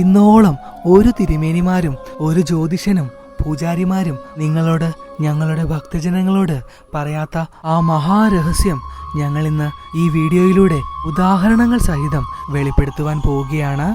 ഇന്നോളം ഒരു തിരുമേനിമാരും ഒരു ജ്യോതിഷനും പൂജാരിമാരും നിങ്ങളോട് ഞങ്ങളുടെ ഭക്തജനങ്ങളോട് പറയാത്ത ആ മഹാരഹസ്യം ഞങ്ങൾ ഇന്ന് ഈ വീഡിയോയിലൂടെ ഉദാഹരണങ്ങൾ സഹിതം വെളിപ്പെടുത്തുവാൻ പോവുകയാണ്.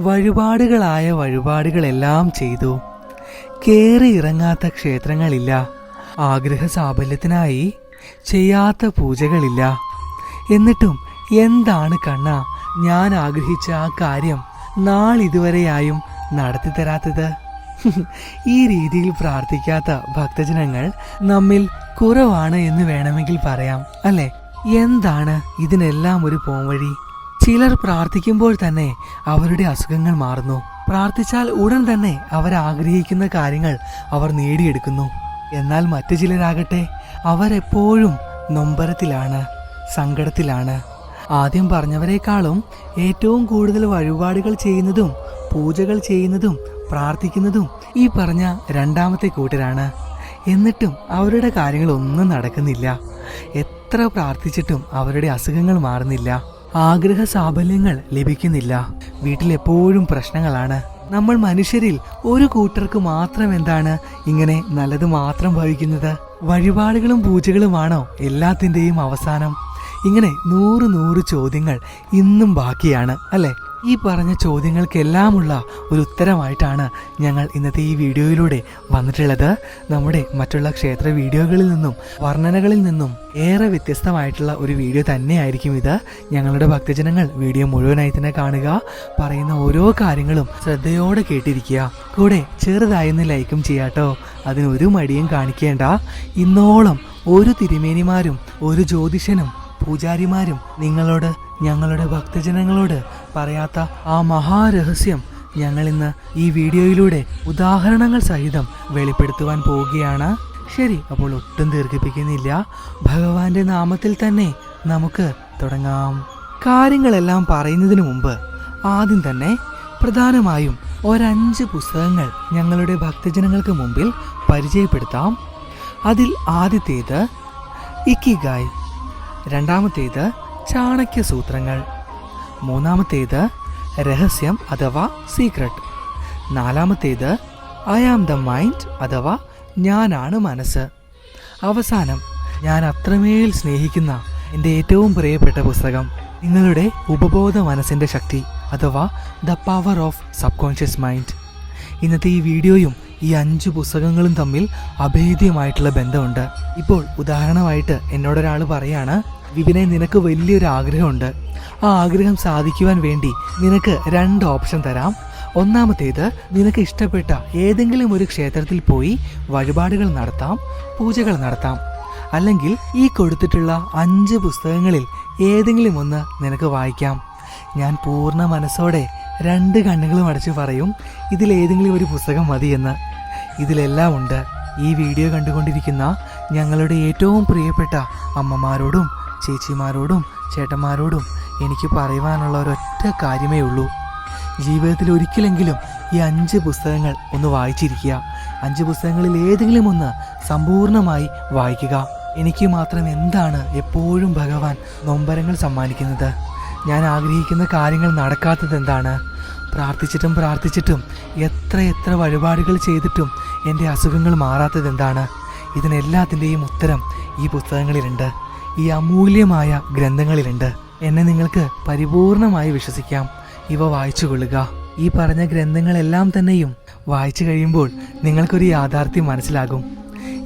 വഴിപാടുകളായ വഴിപാടുകളെല്ലാം ചെയ്തു. കേറി ഇറങ്ങാത്ത ക്ഷേത്രങ്ങളില്ല. ആഗ്രഹ സാഫല്യത്തിനായി ചെയ്യാത്ത പൂജകളില്ല. എന്നിട്ടും എന്താണ് കണ്ണ? ഞാൻ ആഗ്രഹിച്ച ആ കാര്യം നാളിതുവരെയായും നടത്തി തരാത്തത് ഈ രീതിയിൽ പ്രാർത്ഥിക്കാത്ത ഭക്തജനങ്ങൾ നമ്മിൽ കുറവാണ് എന്ന് വേണമെങ്കിൽ പറയാം അല്ലെ? എന്താണ് ഇതിനെല്ലാം ഒരു പോംവഴി? ചിലർ പ്രാർത്ഥിക്കുമ്പോൾ തന്നെ അവരുടെ അസുഖങ്ങൾ മാറുന്നു. പ്രാർത്ഥിച്ചാൽ ഉടൻ തന്നെ അവർ ആഗ്രഹിക്കുന്ന കാര്യങ്ങൾ അവർ നേടിയെടുക്കുന്നു. എന്നാൽ മറ്റു ചിലരാകട്ടെ അവരെപ്പോഴും നൊമ്പരത്തിലാണ് സങ്കടത്തിലാണ്. ആദ്യം പറഞ്ഞവരെക്കാളും ഏറ്റവും കൂടുതൽ വഴിപാടുകൾ ചെയ്യുന്നതും പൂജകൾ ചെയ്യുന്നതും പ്രാർത്ഥിക്കുന്നതും ഈ പറഞ്ഞ രണ്ടാമത്തെ കൂട്ടരാണ്. എന്നിട്ടും അവരുടെ കാര്യങ്ങളൊന്നും നടക്കുന്നില്ല. എത്ര പ്രാർത്ഥിച്ചിട്ടും അവരുടെ അസുഖങ്ങൾ മാറുന്നില്ല. ആഗ്രഹ സാഫല്യങ്ങൾ ലഭിക്കുന്നില്ല. വീട്ടിൽ എപ്പോഴും പ്രശ്നങ്ങളാണ്. നമ്മൾ മനുഷ്യരിൽ ഒരു കൂട്ടർക്ക് മാത്രം എന്താണ് ഇങ്ങനെ നല്ലത് മാത്രം ഭവിക്കുന്നത്? വഴിപാടുകളും പൂജകളുമാണോ എല്ലാത്തിന്റെയും അവസാനം? ഇങ്ങനെ നൂറ് നൂറ് ചോദ്യങ്ങൾ ഇന്നും ബാക്കിയാണ് അല്ലേ? ഈ പറഞ്ഞ ചോദ്യങ്ങൾക്കെല്ലാമുള്ള ഒരു ഉത്തരമായിട്ടാണ് ഞങ്ങൾ ഇന്നത്തെ ഈ വീഡിയോയിലൂടെ വന്നിട്ടുള്ളത്. നമ്മുടെ മറ്റുള്ള ക്ഷേത്ര വീഡിയോകളിൽ നിന്നും വർണനകളിൽ നിന്നും ഏറെ വ്യത്യസ്തമായിട്ടുള്ള ഒരു വീഡിയോ തന്നെയായിരിക്കും ഇത്. ഞങ്ങളുടെ ഭക്തജനങ്ങൾ വീഡിയോ മുഴുവനായി തന്നെ കാണുക പറയുന്ന ഓരോ കാര്യങ്ങളും ശ്രദ്ധയോടെ കേട്ടിരിക്കുക. കൂടെ ചെറുതായൊന്ന് ലൈക്കും ചെയ്യാട്ടോ അതിനൊരു മടിയും കാണിക്കേണ്ട. ഇന്നോളം ഒരു തിരുമേനിമാരും ഒരു ജ്യോതിഷനും പൂജാരിമാരും നിങ്ങളോട് ഞങ്ങളുടെ ഭക്തജനങ്ങളോട് പറയാത്ത ആ മഹാരഹസ്യം ഞങ്ങൾ ഇന്ന് ഈ വീഡിയോയിലൂടെ ഉദാഹരണങ്ങൾ സഹിതം വെളിപ്പെടുത്തുവാൻ പോവുകയാണ്. ശരി അപ്പോൾ ഒട്ടും ദീർഘിപ്പിക്കുന്നില്ല. ഭഗവാന്റെ നാമത്തിൽ തന്നെ നമുക്ക് തുടങ്ങാം. കാര്യങ്ങളെല്ലാം പറയുന്നതിന് മുമ്പ് ആദ്യം തന്നെ പ്രധാനമായും ഒരഞ്ച് പുസ്തകങ്ങൾ ഞങ്ങളുടെ ഭക്തജനങ്ങൾക്ക് മുമ്പിൽ പരിചയപ്പെടുത്താം. അതിൽ ആദ്യത്തേത് ഇക്കിഗായ്. രണ്ടാമത്തേത് ചാണക്യ സൂത്രങ്ങൾ. മൂന്നാമത്തേത് രഹസ്യം അഥവാ സീക്രട്ട് നാലാമത്തേത് ഐ ആം ദ മൈൻഡ് അഥവാ ഞാനാണ് മനസ്സ്. അവസാനം ഞാൻ അത്രമേൽ സ്നേഹിക്കുന്ന എന്റെ ഏറ്റവും പ്രിയപ്പെട്ട പുസ്തകം നിങ്ങളുടെ ഉപബോധ മനസ്സിന്റെ ശക്തി അഥവാ the power of subconscious mind ഇന്നത്തെ ഈ വീഡിയോയും ഈ അഞ്ച് പുസ്തകങ്ങളും തമ്മിൽ അഭേദ്യമായിട്ടുള്ള ബന്ധമുണ്ട്. ഇപ്പോൾ ഉദാഹരണമായിട്ട് എന്നോടൊരാൾ പറയാണ് വിപിനെ നിനക്ക് വലിയൊരു ആഗ്രഹമുണ്ട്. ആ ആഗ്രഹം സാധിക്കുവാൻ വേണ്ടി നിനക്ക് രണ്ട് ഓപ്ഷൻ തരാം. ഒന്നാമത്തേത് നിനക്ക് ഇഷ്ടപ്പെട്ട ഏതെങ്കിലും ഒരു ക്ഷേത്രത്തിൽ പോയി വഴിപാടുകൾ നടത്താം പൂജകൾ നടത്താം. അല്ലെങ്കിൽ ഈ കൊടുത്തിട്ടുള്ള അഞ്ച് പുസ്തകങ്ങളിൽ ഏതെങ്കിലും ഒന്ന് നിനക്ക് വായിക്കാം. ഞാൻ പൂർണ മനസ്സോടെ രണ്ട് കണ്ണുകളും അടച്ചു പറയും ഇതിലേതെങ്കിലും ഒരു പുസ്തകം മതിയെന്ന്. ഇതിലെല്ലാം ഉണ്ട് ഈ വീഡിയോ കണ്ടുകൊണ്ടിരിക്കുന്ന ഞങ്ങളുടെ ഏറ്റവും പ്രിയപ്പെട്ട അമ്മമാരോടും ചേച്ചിമാരോടും ചേട്ടന്മാരോടും എനിക്ക് പറയുവാനുള്ള ഒരൊറ്റ കാര്യമേ ഉള്ളൂ. ജീവിതത്തിൽ ഒരിക്കലെങ്കിലും ഈ അഞ്ച് പുസ്തകങ്ങൾ ഒന്ന് വായിച്ചിരിക്കുക. അഞ്ച് പുസ്തകങ്ങളിൽ ഏതെങ്കിലും ഒന്ന് സമ്പൂർണമായി വായിക്കുക. എനിക്ക് മാത്രം എന്താണ് എപ്പോഴും ഭഗവാൻ നൊമ്പരങ്ങൾ സമ്മാനിക്കുന്നത്? ഞാൻ ആഗ്രഹിക്കുന്ന കാര്യങ്ങൾ നടക്കാത്തത് എന്താണ്? പ്രാർത്ഥിച്ചിട്ടും പ്രാർത്ഥിച്ചിട്ടും എത്ര എത്ര വഴിപാടുകൾ ചെയ്തിട്ടും എന്റെ അസുഖങ്ങൾ മാറാത്തത് എന്താണ്? ഇതിനെല്ലാത്തിന്റെയും ഉത്തരം ഈ പുസ്തകങ്ങളിലുണ്ട്. ഈ അമൂല്യമായ ഗ്രന്ഥങ്ങളിലുണ്ട്. എന്നെ നിങ്ങൾക്ക് പരിപൂർണമായി വിശ്വസിക്കാം. ഇവ വായിച്ചു കൊള്ളുക. ഈ പറഞ്ഞ ഗ്രന്ഥങ്ങളെല്ലാം തന്നെയും വായിച്ചു കഴിയുമ്പോൾ നിങ്ങൾക്കൊരു യാഥാർത്ഥ്യം മനസ്സിലാകും.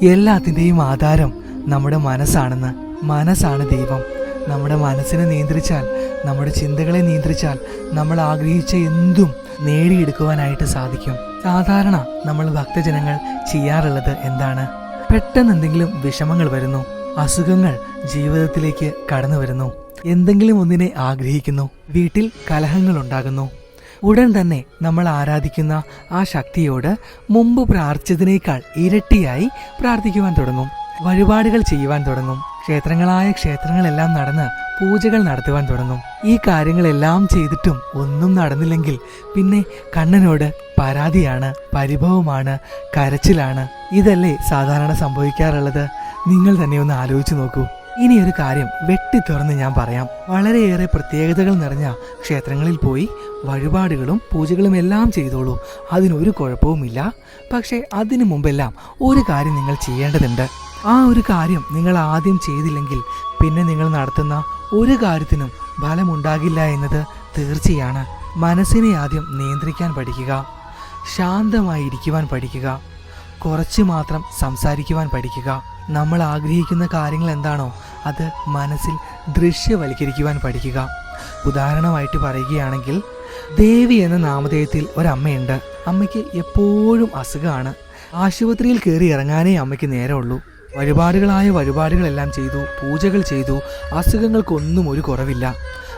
എല്ലാത്തിന്റെയും ആധാരം നമ്മുടെ മനസ്സാണെന്ന്. മനസ്സാണ് ദൈവം. നമ്മുടെ മനസ്സിനെ നിയന്ത്രിച്ചാൽ നമ്മുടെ ചിന്തകളെ നിയന്ത്രിച്ചാൽ നമ്മൾ ആഗ്രഹിച്ച എന്തും നേടിയെടുക്കുവാനായിട്ട് സാധിക്കും. സാധാരണ നമ്മൾ ഭക്തജനങ്ങൾ ചെയ്യാറുള്ളത് എന്താണ്? പെട്ടെന്ന് എന്തെങ്കിലും വിഷമങ്ങൾ വരുന്നു അസുഖങ്ങൾ ജീവിതത്തിലേക്ക് കടന്നു വരുന്നു എന്തെങ്കിലും ഒന്നിനെ ആഗ്രഹിക്കുന്നു വീട്ടിൽ കലഹങ്ങൾ ഉണ്ടാകുന്നു ഉടൻ തന്നെ നമ്മൾ ആരാധിക്കുന്ന ആ ശക്തിയോട് മുമ്പ് പ്രാർത്ഥിച്ചതിനേക്കാൾ ഇരട്ടിയായി പ്രാർത്ഥിക്കുവാൻ തുടങ്ങും വഴിപാടുകൾ ചെയ്യുവാൻ തുടങ്ങും. ക്ഷേത്രങ്ങളായ ക്ഷേത്രങ്ങളെല്ലാം നടന്ന് പൂജകൾ നടത്തുവാൻ തുടങ്ങും. ഈ കാര്യങ്ങളെല്ലാം ചെയ്തിട്ടും ഒന്നും നടന്നില്ലെങ്കിൽ പിന്നെ കണ്ണനോട് പരാതിയാണ് പരിഭവമാണ് കരച്ചിലാണ്. ഇതല്ലേ സാധാരണ സംഭവിക്കാറുള്ളത്? നിങ്ങൾ തന്നെ ഒന്ന് ആലോചിച്ചു നോക്കൂ. ഇനി ഒരു കാര്യം വെട്ടി തുറന്ന് ഞാൻ പറയാം. വളരെയേറെ പ്രത്യേകതകൾ നിറഞ്ഞ ക്ഷേത്രങ്ങളിൽ പോയി വഴിപാടുകളും പൂജകളും എല്ലാം ചെയ്തോളൂ. അതിനൊരു കുഴപ്പവുമില്ല. പക്ഷേ അതിനു മുമ്പെല്ലാം ഒരു കാര്യം നിങ്ങൾ ചെയ്യേണ്ടതുണ്ട്. ആ ഒരു കാര്യം നിങ്ങൾ ആദ്യം ചെയ്തില്ലെങ്കിൽ പിന്നെ നിങ്ങൾ നടത്തുന്ന ഒരു കാര്യത്തിനും ഫലമുണ്ടാകില്ല എന്നത് തീർച്ചയാണ്. മനസ്സിനെ ആദ്യം നിയന്ത്രിക്കാൻ പഠിക്കുക. ശാന്തമായി ഇരിക്കുവാൻ പഠിക്കുക. കുറച്ച് മാത്രം സംസാരിക്കുവാൻ പഠിക്കുക. നമ്മൾ ആഗ്രഹിക്കുന്ന കാര്യങ്ങൾ എന്താണോ അത് മനസ്സിൽ ദൃശ്യവൽക്കരിക്കുവാൻ പഠിക്കുക. ഉദാഹരണമായിട്ട് പറയുകയാണെങ്കിൽ ദേവി എന്ന നാമധേയത്തിൽ ഒരമ്മയുണ്ട്. അമ്മയ്ക്ക് എപ്പോഴും അസുഖമാണ്. ആശുപത്രിയിൽ കയറി ഇറങ്ങാനേ അമ്മയ്ക്ക് നേരമുള്ളൂ. വഴിപാടുകളായ വഴിപാടുകളെല്ലാം ചെയ്തു പൂജകൾ ചെയ്തു. അസുഖങ്ങൾക്കൊന്നും ഒരു കുറവില്ല.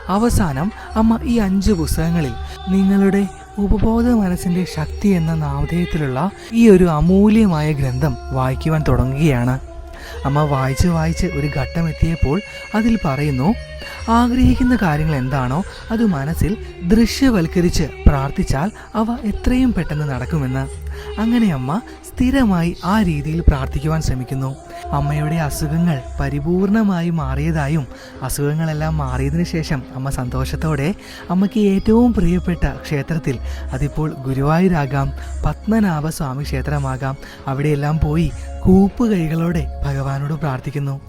അവസാനം അമ്മ ഈ അഞ്ച് പുസ്തകങ്ങളിൽ നിങ്ങളുടെ ഉപബോധ മനസ്സിന്റെ ശക്തി എന്ന നാമധേയത്തിലുള്ള ഈ ഒരു അമൂല്യമായ ഗ്രന്ഥം വായിക്കുവാൻ തുടങ്ങുകയാണ്. അമ്മ വായിച്ച് വായിച്ച് ഒരു ഘട്ടം എത്തിയപ്പോൾ അതിൽ പറയുന്നു ആഗ്രഹിക്കുന്ന കാര്യങ്ങൾ എന്താണോ അത് മനസ്സിൽ ദൃശ്യവൽക്കരിച്ച് പ്രാർത്ഥിച്ചാൽ അവ എത്രയും പെട്ടെന്ന് നടക്കുമെന്ന്. അങ്ങനെ അമ്മ സ്ഥിരമായി ആ രീതിയിൽ പ്രാർത്ഥിക്കുവാൻ ശ്രമിക്കുന്നു. അമ്മയുടെ അസുഖങ്ങൾ പരിപൂർണമായി മാറിയതായും അസുഖങ്ങളെല്ലാം മാറിയതിനു ശേഷം അമ്മ സന്തോഷത്തോടെ അമ്മയ്ക്ക് ഏറ്റവും പ്രിയപ്പെട്ട ക്ഷേത്രത്തിൽ അതിപ്പോൾ ഗുരുവായൂരാകാം പത്മനാഭ സ്വാമി ക്ഷേത്രമാകാം. അവിടെയെല്ലാം പോയി കൂപ്പ് കൈകളോടെ ഭഗവാനോട് പ്രാർത്ഥിക്കുന്നു.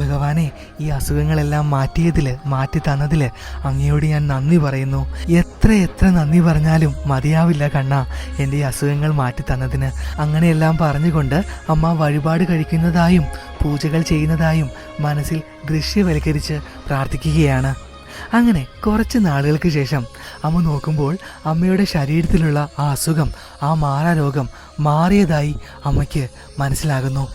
ഭഗവാനെ ഈ അസുഖങ്ങളെല്ലാം മാറ്റിയതിൽ മാറ്റി തന്നതിൽ അങ്ങയോട് ഞാൻ നന്ദി പറയുന്നു. എത്ര എത്ര നന്ദി പറഞ്ഞാലും മതിയാവില്ല കണ്ണ എന്റെ ഈ അസുഖങ്ങൾ മാറ്റി തന്നതിന്. അങ്ങനെയെല്ലാം പറഞ്ഞുകൊണ്ട് അമ്മ വഴിപാട് കഴിക്കുന്നതായും പൂജകൾ ചെയ്യുന്നതായും മനസ്സിൽ ദൃശ്യവൽക്കരിച്ച് പ്രാർത്ഥിക്കുകയാണ്. അങ്ങനെ കുറച്ച് നാളുകൾക്ക് ശേഷം അമ്മ നോക്കുമ്പോൾ അമ്മയുടെ ശരീരത്തിലുള്ള ആ അസുഖം ആ മാറാരോഗം മാറിയതായി അമ്മയ്ക്ക് മനസ്സിലാകുന്നു.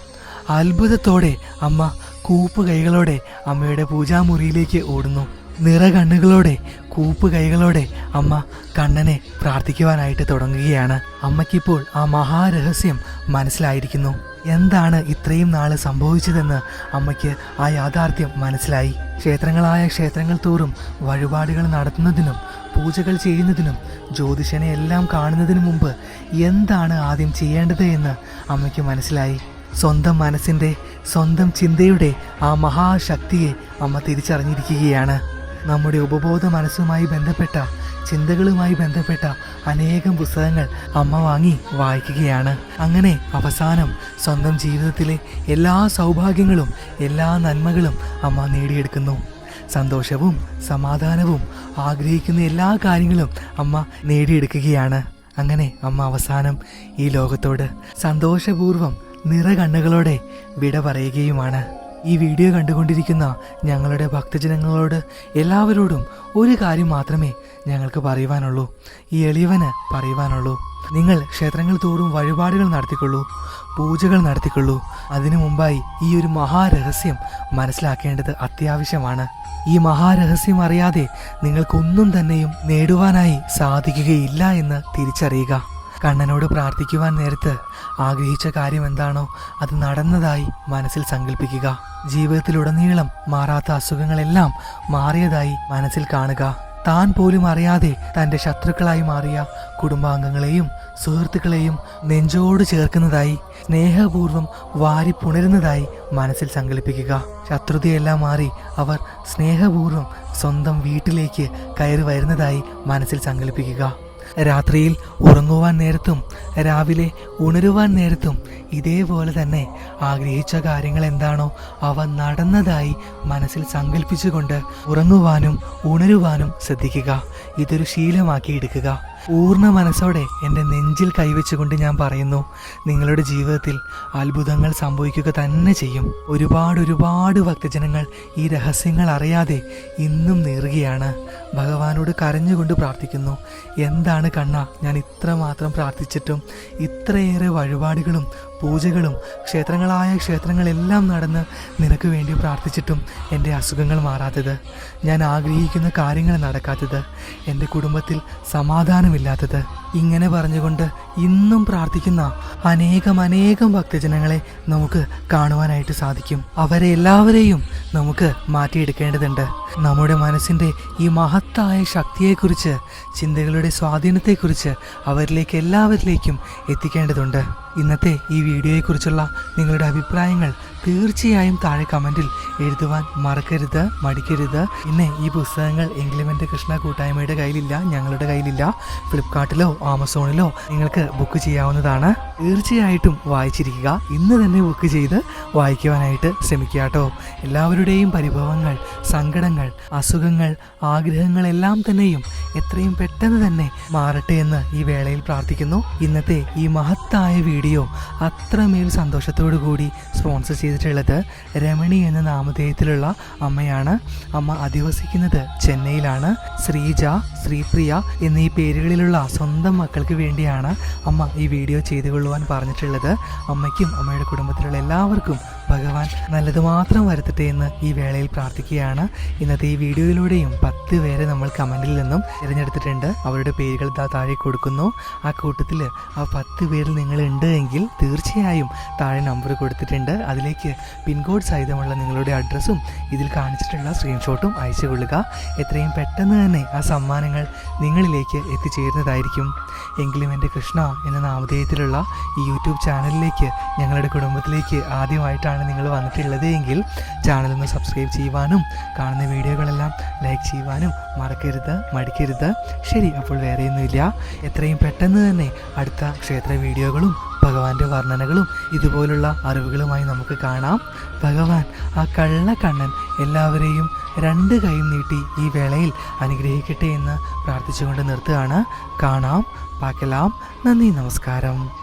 അത്ഭുതത്തോടെ അമ്മ കൂപ്പ് കൈകളോടെ അമ്മയുടെ പൂജാമുറിയിലേക്ക് ഓടുന്നു. നിറ കണ്ണുകളോടെ കൂപ്പ് കൈകളോടെ അമ്മ കണ്ണനെ പ്രാർത്ഥിക്കുവാനായിട്ട് തുടങ്ങുകയാണ്. അമ്മയ്ക്കിപ്പോൾ ആ മഹാരഹസ്യം മനസ്സിലായിരിക്കുന്നു. എന്താണ് ഇത്രയും നാൾ സംഭവിച്ചതെന്ന് അമ്മയ്ക്ക് ആ യാഥാർത്ഥ്യം മനസ്സിലായി. ക്ഷേത്രങ്ങളായ ക്ഷേത്രങ്ങൾ തോറും വഴിപാടുകൾ നടത്തുന്നതിനും പൂജകൾ ചെയ്യുന്നതിനും ജ്യോതിഷനെ എല്ലാം കാണുന്നതിനു മുമ്പ് എന്താണ് ആദ്യം ചെയ്യേണ്ടത് എന്ന് അമ്മയ്ക്ക് മനസ്സിലായി. സ്വന്തം മനസ്സിന്റെ സ്വന്തം ചിന്തയുടെ ആ മഹാശക്തിയെ അമ്മ തിരിച്ചറിഞ്ഞിരിക്കുകയാണ്. നമ്മുടെ ഉപബോധ മനസ്സുമായി ബന്ധപ്പെട്ട ചിന്തകളുമായി ബന്ധപ്പെട്ട അനേകം പുസ്തകങ്ങൾ അമ്മ വാങ്ങി വായിക്കുകയാണ്. അങ്ങനെ അവസാനം സ്വന്തം ജീവിതത്തിലെ എല്ലാ സൗഭാഗ്യങ്ങളും എല്ലാ നന്മകളും അമ്മ നേടിയെടുക്കുന്നു. സന്തോഷവും സമാധാനവും ആഗ്രഹിക്കുന്ന എല്ലാ കാര്യങ്ങളും അമ്മ നേടിയെടുക്കുകയാണ്. അങ്ങനെ അമ്മ അവസാനം ഈ ലോകത്തോട് സന്തോഷപൂർവം നിറകണ്ണുകളോടെ വിട പറയുകയുമാണ്. ഈ വീഡിയോ കണ്ടുകൊണ്ടിരിക്കുന്ന ഞങ്ങളുടെ ഭക്തജനങ്ങളോട് എല്ലാവരോടും ഒരു കാര്യം മാത്രമേ ഞങ്ങൾക്ക് പറയുവാനുള്ളൂ. ഈ എളിയവന് പറയുവാനുള്ളൂ. നിങ്ങൾ ക്ഷേത്രങ്ങൾ തോറും വഴിപാടുകൾ നടത്തിക്കൊള്ളൂ പൂജകൾ നടത്തിക്കൊള്ളൂ. അതിനു മുമ്പായി ഈ ഒരു മഹാരഹസ്യം മനസ്സിലാക്കേണ്ടത് അത്യാവശ്യമാണ്. ഈ മഹാരഹസ്യം അറിയാതെ നിങ്ങൾക്കൊന്നും തന്നെയും നേടുവാനായി സാധിക്കുകയില്ല എന്ന് തിരിച്ചറിയുക. കണ്ണനോട് പ്രാർത്ഥിക്കുവാൻ നേരത്ത് ആഗ്രഹിച്ച കാര്യം എന്താണോ അത് നടന്നതായി മനസ്സിൽ സങ്കല്പിക്കുക ജീവിതത്തിലുടനീളം മാറാത്ത അസുഖങ്ങളെല്ലാം മാറിയതായി മനസ്സിൽ കാണുക. താൻ പോലും അറിയാതെ തന്റെ ശത്രുക്കളായി മാറിയ കുടുംബാംഗങ്ങളെയും സുഹൃത്തുക്കളെയും നെഞ്ചോട് ചേർക്കുന്നതായി സ്നേഹപൂർവം വാരി പുണരുന്നതായി മനസ്സിൽ സങ്കല്പിക്കുക. ശത്രുതയെല്ലാം മാറി അവർ സ്നേഹപൂർവം സ്വന്തം വീട്ടിലേക്ക് കയറി വരുന്നതായി മനസ്സിൽ സങ്കല്പിക്കുക. രാത്രിയിൽ ഉറങ്ങുവാൻ നേരത്തും രാവിലെ ഉണരുവാൻ നേരത്തും ഇതേപോലെ തന്നെ ആഗ്രഹിച്ച കാര്യങ്ങൾ എന്താണോ അവ നടന്നതായി മനസ്സിൽ സങ്കല്പിച്ചുകൊണ്ട് ഉറങ്ങുവാനും ഉണരുവാനും ശ്രദ്ധിക്കുക. ഇതൊരു ശീലമാക്കി എടുക്കുക. പൂർണ മനസ്സോടെ എന്റെ നെഞ്ചിൽ കൈവച്ചുകൊണ്ട് ഞാൻ പറയുന്നു നിങ്ങളുടെ ജീവിതത്തിൽ അത്ഭുതങ്ങൾ സംഭവിക്കുക തന്നെ ചെയ്യും. ഒരുപാട് ഒരുപാട് ഭക്തജനങ്ങൾ ഈ രഹസ്യങ്ങൾ അറിയാതെ ഇന്നും നീറുകയാണ്. ഭഗവാനോട് കരഞ്ഞുകൊണ്ട് പ്രാർത്ഥിക്കുന്നു. എന്താണ് കണ്ണ? ഞാൻ ഇത്രമാത്രം പ്രാർത്ഥിച്ചിട്ടും ഇത്രയേറെ വഴിപാടുകളും പൂജകളും ക്ഷേത്രങ്ങളായ ക്ഷേത്രങ്ങളെല്ലാം നടന്ന് നിനക്ക് വേണ്ടി പ്രാർത്ഥിച്ചിട്ടും എന്റെ അസുഖങ്ങൾ മാറാത്തത് ഞാൻ ആഗ്രഹിക്കുന്ന കാര്യങ്ങൾ നടക്കാത്തത് എന്റെ കുടുംബത്തിൽ സമാധാനമില്ലാത്തത്. ഇങ്ങനെ പറഞ്ഞുകൊണ്ട് ഇന്നും പ്രാർത്ഥിക്കുന്ന അനേകം അനേകം ഭക്തജനങ്ങളെ നമുക്ക് കാണുവാനായിട്ട് സാധിക്കും. അവരെ എല്ലാവരെയും നമുക്ക് മാറ്റിയെടുക്കേണ്ടതുണ്ട്. നമ്മുടെ മനസ്സിന്റെ ഈ മഹത്തായ ശക്തിയെക്കുറിച്ച് ചിന്തകളുടെ സ്വാധീനത്തെക്കുറിച്ച് അവരിലേക്ക് എല്ലാവരിലേക്കും എത്തിക്കേണ്ടതുണ്ട്. ഇന്നത്തെ ഈ വീഡിയോയെക്കുറിച്ചുള്ള നിങ്ങളുടെ അഭിപ്രായങ്ങൾ തീർച്ചയായും താഴെ കമന്റിൽ എഴുതുവാൻ മറക്കരുത് മടിക്കരുത്. പിന്നെ ഈ പുസ്തകങ്ങൾ എങ്കിലുമെന്റെ കൃഷ്ണ കൂട്ടായ്മയുടെ കയ്യിലില്ല ഞങ്ങളുടെ കയ്യിലില്ല. ഫ്ലിപ്കാർട്ടിലോ ആമസോണിലോ നിങ്ങൾക്ക് ബുക്ക് ചെയ്യാവുന്നതാണ്. തീർച്ചയായിട്ടും വായിച്ചിരിക്കുക. ഇന്ന് തന്നെ ബുക്ക് ചെയ്ത് വായിക്കുവാനായിട്ട് ശ്രമിക്കുക എല്ലാവരുടെയും പരിഭവങ്ങൾ സങ്കടങ്ങൾ അസുഖങ്ങൾ ആഗ്രഹങ്ങളെല്ലാം തന്നെയും എത്രയും പെട്ടെന്ന് തന്നെ മാറട്ടെ എന്ന് ഈ വേളയിൽ പ്രാർത്ഥിക്കുന്നു. ഇന്നത്തെ ഈ മഹത്തായ വീഡിയോ അത്രമേൽ സന്തോഷത്തോടു കൂടി സ്പോൺസർ ചെയ്തിട്ടുള്ളത് രമണി എന്ന നാമധേയത്തിലുള്ള അമ്മയാണ്. അമ്മ അധിവസിക്കുന്നത് ചെന്നൈയിലാണ്. ശ്രീജ ശ്രീപ്രിയ എന്നീ പേരുകളിലുള്ള സ്വന്തം മക്കൾക്ക് വേണ്ടിയാണ് അമ്മ ഈ വീഡിയോ ചെയ്തു കൊള്ളുവാൻ പറഞ്ഞിട്ടുള്ളത്. അമ്മയ്ക്കും അമ്മയുടെ കുടുംബത്തിലുള്ള എല്ലാവർക്കും ഭഗവാൻ നല്ലത് മാത്രം വരുത്തട്ടെ എന്ന് ഈ വേളയിൽ പ്രാർത്ഥിക്കുകയാണ്. ഇന്നത്തെ ഈ വീഡിയോയിലൂടെയും പത്ത് പേരെ നമ്മൾ കമന്റിൽ നിന്നും തിരഞ്ഞെടുത്തിട്ടുണ്ട്. അവരുടെ പേരുകൾ താഴെ കൊടുക്കുന്നു. ആ കൂട്ടത്തിൽ ആ പത്ത് പേരിൽ നിങ്ങൾ ഉണ്ട് എങ്കിൽ തീർച്ചയായും താഴെ നമ്പർ കൊടുത്തിട്ടുണ്ട്. അതിലേക്ക് പിൻകോഡ് സഹിതമുള്ള നിങ്ങളുടെ അഡ്രസ്സും ഇതിൽ കാണിച്ചിട്ടുള്ള സ്ക്രീൻഷോട്ടും അയച്ചു കൊള്ളുക. എത്രയും പെട്ടെന്ന് തന്നെ ആ സമ്മാനങ്ങൾ നിങ്ങളിലേക്ക് എത്തിച്ചേരുന്നതായിരിക്കും. എങ്കിലും എന്റെ കൃഷ്ണ എന്ന നാമധേയത്തിലുള്ള ഈ യൂട്യൂബ് ചാനലിലേക്ക് ഞങ്ങളുടെ കുടുംബത്തിലേക്ക് ആദ്യമായിട്ടാണ് നിങ്ങൾ വന്നിട്ടുള്ളത് എങ്കിൽ ചാനലൊന്ന് സബ്സ്ക്രൈബ് ചെയ്യുവാനും കാണുന്ന വീഡിയോകളെല്ലാം ലൈക്ക് ചെയ്യുവാനും മറക്കരുത് മടിക്കരുത്. ശരി അപ്പോൾ വേറെയൊന്നുമില്ല. എത്രയും പെട്ടെന്ന് തന്നെ അടുത്ത ക്ഷേത്ര വീഡിയോകളും ഭഗവാന്റെ വർണനകളും ഇതുപോലുള്ള അറിവുകളുമായി നമുക്ക് കാണാം. ഭഗവാൻ ആ കള്ള കണ്ണൻ എല്ലാവരെയും രണ്ട് കൈയും നീട്ടി ഈ വേളയിൽ അനുഗ്രഹിക്കട്ടെ എന്ന് പ്രാർത്ഥിച്ചുകൊണ്ട് നിർത്തുകയാണ്. കാണാം പാക്കലാം. നന്ദി നമസ്കാരം.